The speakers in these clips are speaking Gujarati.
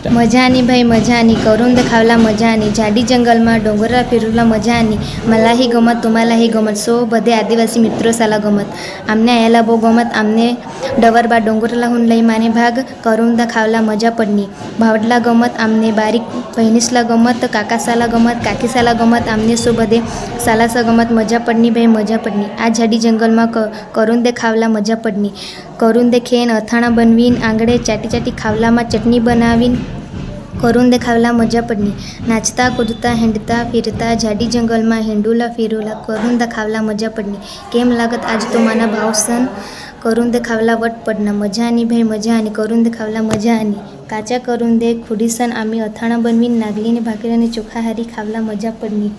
મજાની ભાઈ મજાની કરુંદ ખાવલા મજાની જાડી જંગલમાં ડોંગરા ફેરવલા મજાની મલાહી ગમત તુમાલાહી ગમત સો બધે આદિવાસી મિત્રો સાલા ગમત આમને આયેલા બહુ ગમત આમને ડવરબા ડોંગરલા હું લઈ માને ભાગ કરુંદા ખાવલા મજા પડની ભાવડલા ગમત આમને બારીક બહેનીસલા ગમત કાકા સાલા ગમત કાકી સાલા ગમત આમને સો બધે સાલા સા ગમત મજા પડની ભાઈ મજા પડની આ જાડી જંગલમાં ક કરુંદે ખાવલા મજા પડની કરુંદે ખેન અથાણા બનવીને આંગળે ચાટી ચાટી ખાવલામાં ચટણી બનાવીને. કરુંદે ખાવલા મજા પડની. નાચતા કૂદતા હેંડતા ફીરતા જાડી જંગલમાં હેંડુલા ફેરોલા કરુંદા ખાવલા મજા પડની. કેમ લાગત આજ તો માના ભાવસન કરુંદે ખાવલા વટ પડના. મજાની ભાઈ મજાની કરુંદે ખાવલા મજાની કાચા કરુંદે ખુડીસન આમી અથાણા બનવીને નાગલીને ભાખરી અને ચોખા હારી ખાવલા મજા પડની.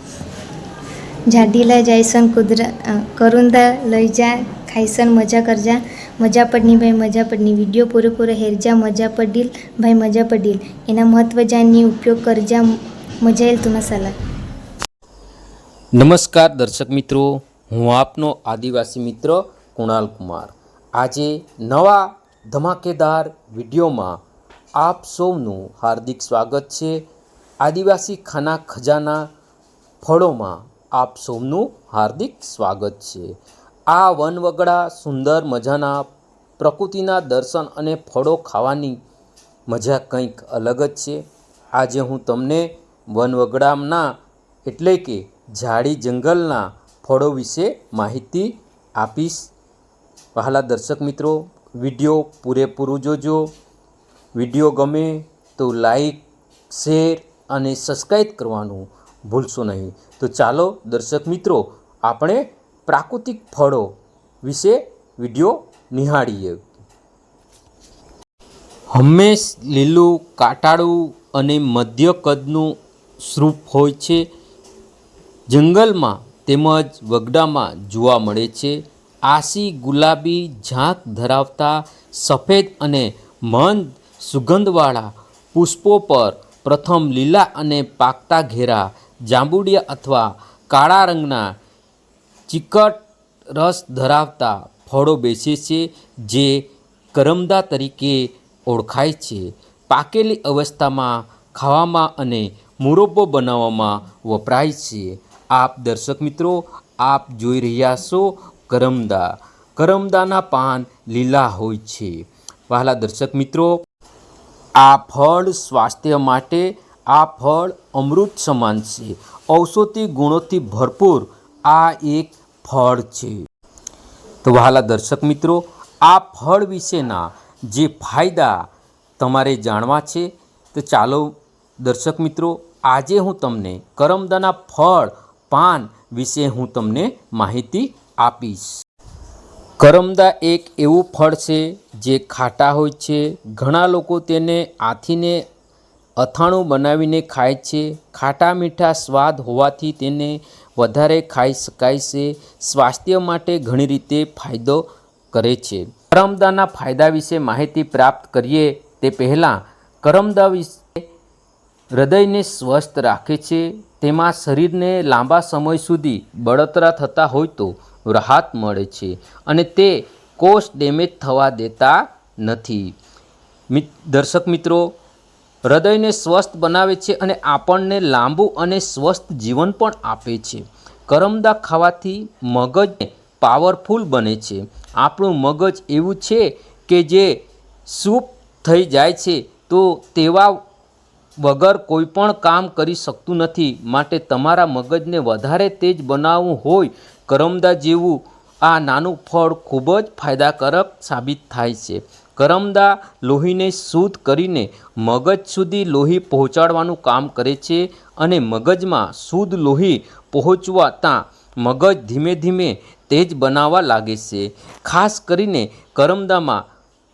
જાડીલા જાયસન કુદરા અ, કરુંદા લઈ જા ખાઈસન મજા કરજા. મજા પડની ભાઈ મજા પડની વીડિયો પૂરેપૂરો હેરજા મજા પડીલ ભાઈ મજા પડીલ એના મહત્વ જાણની ઉપયોગ કરજા મજાયેલ તુના સલાહ નમસ્કાર દર્શક મિત્રો, હું આપનો આદિવાસી મિત્ર કુણાલ કુમાર. આજે નવા ધમાકેદાર વિડીયોમાં આપ સૌનું હાર્દિક સ્વાગત છે. આદિવાસી ખાના ખજાના ફળોમાં આપ સૌનું હાર્દિક સ્વાગત છે. આ વનવગડા સુંદર મજાના પ્રકૃતિના દર્શન અને ફળો ખાવાની મજા કંઈક અલગ જ છે. આજે હું તમને વનવગડાના એટલે કે ઝાડી જંગલના ફળો વિશે માહિતી આપીશ. વહાલા દર્શક મિત્રો, વીડિયો પૂરેપૂરું જોજો. વીડિયો ગમે તો લાઈક, શેર અને સબસ્ક્રાઈબ કરવાનું ભૂલશો નહીં. તો ચાલો દર્શક મિત્રો, આપણે પ્રાકૃતિક ફળો વિશે વીડિયો નિહાળીએ. હંમેશ લીલું, કાટાળું અને મધ્ય કદનું સ્વરૂપ હોય છે. જંગલમાં તેમજ વગડામાં જોવા મળે છે. આસી ગુલાબી ઝાંક ધરાવતા સફેદ અને મંદ સુગંધવાળા પુષ્પો પર પ્રથમ લીલા અને પાકતા ઘેરા જાંબુડિયા અથવા કાળા રંગના ચિકટ રસ ધરાવતા ફળો બેસે છે, જે કરમદા તરીકે ઓળખાય છે. પાકેલી અવસ્થામાં ખાવામાં અને મુરબ્બો બનાવવામાં વપરાય છે. આપ દર્શક મિત્રો, આપ જોઈ રહ્યા છો કરમદા. કરમદાના પાન લીલા હોય છે. વહાલા દર્શક મિત્રો, આ ફળ સ્વાસ્થ્ય માટે, આ ફળ અમૃત સમાન છે. ઔષધિ ગુણોથી ભરપૂર આ એક ફળ છે. તો વહાલા દર્શક મિત્રો, આ ફળ વિશેના જે ફાયદા તમારે જાણવા છે, તો ચાલો દર્શક મિત્રો, આજે હું તમને કરમદાના ફળ, પાન વિશે હું તમને માહિતી આપીશ. કરમદા એક એવું ફળ છે જે ખાટા હોય છે. ઘણા લોકો તેને આથીને અથાણું બનાવીને ખાય છે. ખાટા મીઠા સ્વાદ હોવાથી તેને વધારે ખાઈ શકાય છે. સ્વાસ્થ્ય માટે ઘણી રીતે ફાયદો કરે છે. કરમદાના ફાયદા વિશે માહિતી પ્રાપ્ત કરીએ તે પહેલાં, કરમદા વિશે હૃદયને સ્વસ્થ રાખે છે. તેમાં શરીરને લાંબા સમય સુધી બળતરા થતા હોય તો રાહત મળે છે અને તે કોષ ડેમેજ થવા દેતા નથી. દર્શક મિત્રો હૃદયને સ્વસ્થ બનાવે છે અને આપણને લાંબુ અને સ્વસ્થ જીવન પણ આપે છે. કરમદા ખાવાથી મગજ પાવરફુલ બને છે. આપણું મગજ એવું છે કે જે સૂપ થઈ જાય છે, તો તેવા વગર કોઈ પણ કામ કરી શકતું નથી. માટે તમારા મગજને વધારે તેજ બનાવવું હોય, કરમદા જેવું આ નાનું ફળ ખૂબ જ ફાયદાકારક સાબિત થાય છે. કરમદા લોહીને શુદ્ધ કરીને મગજ સુધી લોહી પહોંચાડવાનું કામ કરે છે અને મગજમાં શુદ્ધ લોહી પહોંચવાતા મગજ ધીમે ધીમે તેજ બનાવવા લાગે છે. ખાસ કરીને કરમદામાં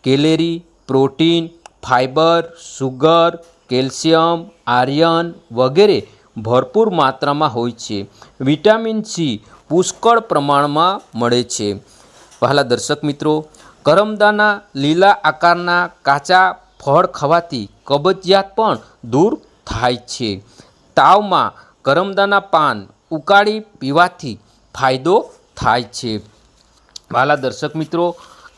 calorie, protein fibre sugar, calcium, iron વગેરે ભરપૂર માત્રામાં હોય છે. વિટામિન સી પુષ્કળ પ્રમાણમાં મળે છે. પહેલાં દર્શક મિત્રો કરમદાના લીલા આકારના કાચા ફળ ખાવાથી કબજિયાત પણ દૂર થાય છે. તાવમાં કરમદાના પાન ઉકાળી પીવાથી ફાયદો થાય છે. વાલા દર્શક મિત્રો,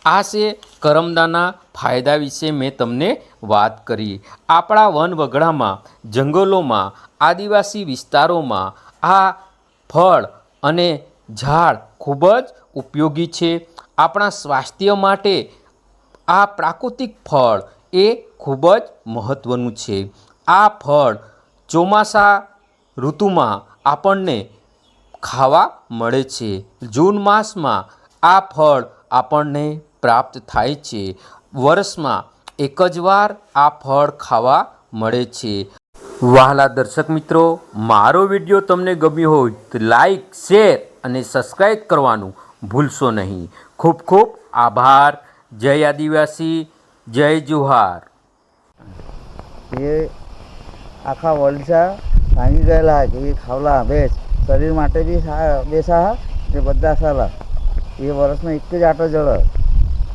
આ છે કરમદાના ફાયદા વિશે મેં તમને વાત કરી. આપણા વન વગડામાં જંગલોમાં, આદિવાસી વિસ્તારોમાં આ ફળ અને ઝાડ ખૂબ જ ઉપયોગી છે. આપણા સ્વાસ્થ્ય માટે આ પ્રાકૃતિક ફળ એ ખૂબ જ મહત્ત્વનું છે. આ ફળ ચોમાસા ઋતુમાં આપણને ખાવા મળે છે. જૂન માસમાં આ ફળ આપણને પ્રાપ્ત થાય છે. વર્ષમાં એક જ વાર આ ફળ ખાવા મળે છે. વહાલા દર્શક મિત્રો, મારો વીડિયો તમને ગમ્યો હોય તો લાઈક, શેર અને સબસ્ક્રાઈબ કરવાનું ભૂલશો નહીં. ખૂબ ખૂબ આભાર. જય આદિવાસી, જય જુહાર. એ આખા વલસા ભાંગી ગયેલા કે એ ખાવલા બેસ શરીર માટે બી બેસા ને બધા સાલા. એ વર્ષનો એક જ આટો જળ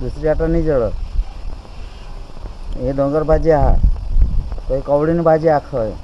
દૂસરી આટો નહીં જળ એ ડોંગર ભાજી હા. કોઈ કવડીની ભાજી આખો હોય